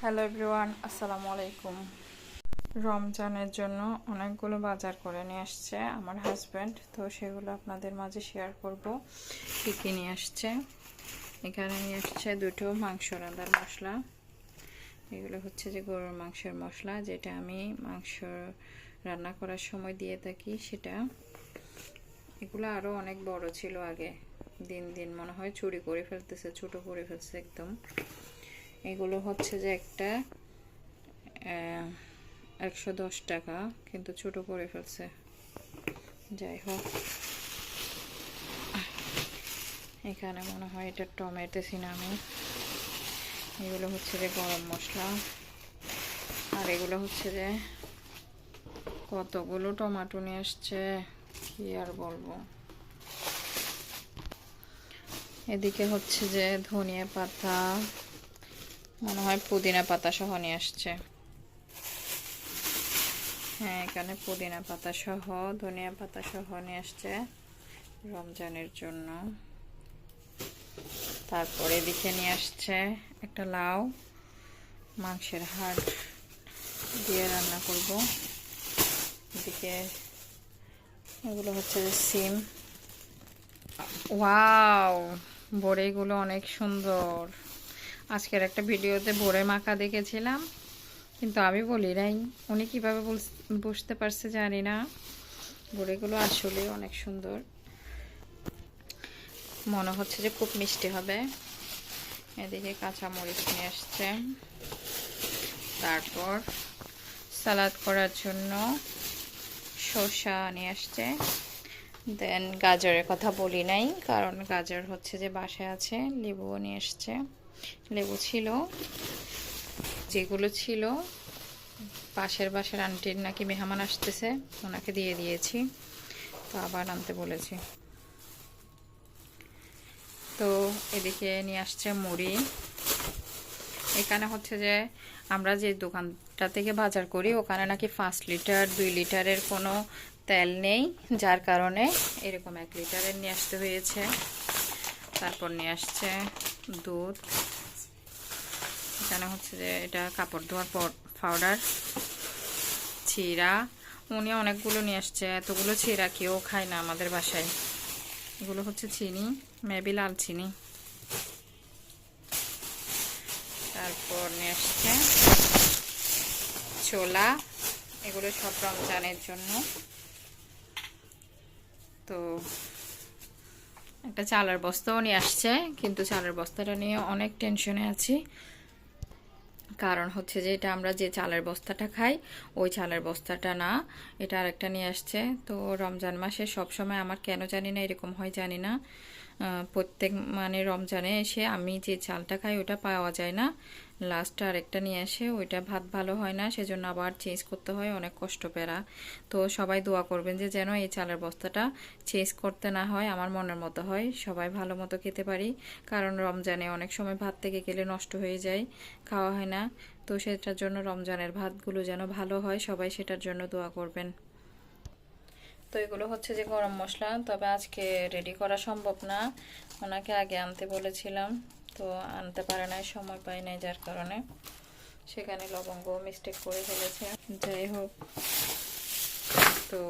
Hello everyone আসসালামু আলাইকুম। রমজানের জন্য অনেকগুলো বাজার করে নিয়ে আসছে আমার হাজব্যান্ড তো সেগুলো আপনাদের মাঝে শেয়ার করব। কী কী নিয়ে আসছে? এখানে নিয়ে আসছে দুটো মাংস রান্নার মশলা। এগুলো হচ্ছে যে গরুর মাংসের মশলা, যেটা আমি মাংস রান্না করার সময় দিয়ে থাকি সেটা। এগুলো আরও অনেক বড় ছিল আগে। দিন দিন মনে হয় চুরি করে ফেলতেছে, ছোটো করে ফেলছে একদম। এগুলো হচ্ছে যে একটা একশো দশ টাকা, কিন্তু ছোট করে ফেলছে। যাই হোক। এখানে মনে হয় এটা টমেটো সিনামি। এগুলো হচ্ছে যে গরম মশলা। আর এগুলো হচ্ছে যে কতগুলো টমাটো নিয়ে আসছে, কি আর বলব। এদিকে হচ্ছে যে ধনিয়া পাতা মনে হয় পুদিনা পাতা সহ নিয়ে আসছে। হ্যাঁ এখানে পুদিনা পাতা সহ, ধনিয়া পাতা সহ নিয়ে আসছে রমজানের জন্য। তারপরে এদিকে নিয়ে আসছে একটা লাউ, মাংসের হাড় দিয়ে রান্না করব। এদিকে এগুলো হচ্ছে যে সিম। ওয়াও, বড়িগুলো অনেক সুন্দর। আজকের একটা ভিডিওতে ভোরে মাখা দেখেছিলাম, কিন্তু আমি বলি নাই। উনি কীভাবে বুঝতে পারছে জানি না। ভোরেগুলো আসলে অনেক সুন্দর। মনে হচ্ছে যে খুব মিষ্টি হবে। এদিকে কাঁচা মরিচ নিয়ে আসছে। তারপর সালাদ করার জন্য শসা নিয়ে আসছে। দেন গাজরের কথা বলি নাই, কারণ গাজর হচ্ছে যে বাসায় আছে, লেবুও নিয়ে এসছে লেবু ছিল, যেগুলো ছিল, পাশের বাসের আন্টির নাকি মেহমান আসতেছে, ওনাকে দিয়ে দিয়েছি, তো আবার আনতে বলেছি। তো এদিকে নিয়ে আসছে মুড়ি। এখানে হচ্ছে যে আমরা যে দোকানটা থেকে বাজার করি, ওখানে নাকি পাঁচ লিটার, দুই লিটারের কোনো তেল নেই, যার কারণে এরকম এক লিটারের নিয়ে আসতে হয়েছে। তারপর নিয়ে আসছে দুধ। এখানে হচ্ছে যে এটা কাপড় ধোয়ার পাউডার চিরা উনি অনেকগুলো নিয়ে আসছে, এতগুলো চিরা কেউ খায় না আমাদের বাসায়। এগুলো হচ্ছে চিনি মেবি লাল চিনি। তারপর নিয়ে আসছে ছোলা, এগুলো সব রমজানের জন্য। তো একটা চালের বস্তাও নিয়ে আসছে, কিন্তু চালের বস্তাটা নিয়ে অনেক টেনশনে আছি। কারণ হচ্ছে যে এটা আমরা যে চালের বস্তাটা খাই, ওই চালের বস্তাটা না। এটা আরেকটা নিয়ে আসছে। তো রমজান মাসে সবসময় আমার কেন জানি না এরকম হয়, জানি না। প্রত্যেক মানে রমজানে এসে আমি যে চালটা খাই ওটা পাওয়া যায় না। লাস্ট আরেকটা নিয়ে আসে, ওইটা ভাত ভালো হয় না, সেজন্য আবার চেঞ্জ করতে হয়, অনেক কষ্ট পেরা। তো সবাই দোয়া করবেন যে যেন এই চালের বস্তাটা চেঞ্জ করতে না হয়, আমার মনের মতো হয়, সবাই ভালো মতো খেতে পারি। কারণ রমজানে অনেক সময় ভাত থেকে গেলে নষ্ট হয়ে যায়, খাওয়া হয় না। তো সেটার জন্য রমজানের ভাতগুলো যেন ভালো হয়, সবাই সেটার জন্য দোয়া করবেন। তো এগুলো হচ্ছে যে গরম মশলা, তবে আজকে রেডি করা সম্ভব না। ওনাকে আগে আনতে বলেছিলাম। তো আনতে পারে নাই, সময় পাই নাই যার কারণে। সেখানে লবঙ্গ মিস্টেক করে ফেলেছে। যাই হোক, তো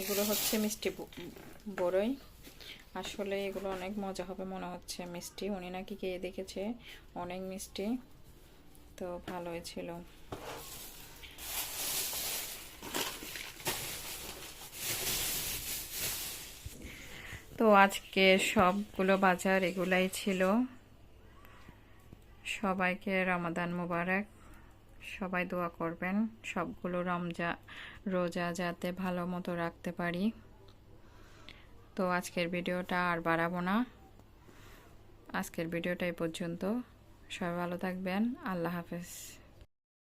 এগুলো হচ্ছে মিষ্টি বড়ই। আসলে এগুলো অনেক মজা হবে মনে হচ্ছে মিষ্টি। উনি নাকি খেয়ে দেখেছে অনেক মিষ্টি। তো ভালোই ছিল। তো আজকে সবগুলো বাজার এগুলাই ছিল। সবাইকে রমাদান মুবারক। সবাই দোয়া করবেন, সবগুলো রমজা, রোজা যাতে ভালো মতো রাখতে পারি। তো আজকের ভিডিওটা আর বাড়াবো না। আজকের ভিডিওটা এই পর্যন্ত। সবাই ভালো থাকবেন। আল্লাহ হাফেজ।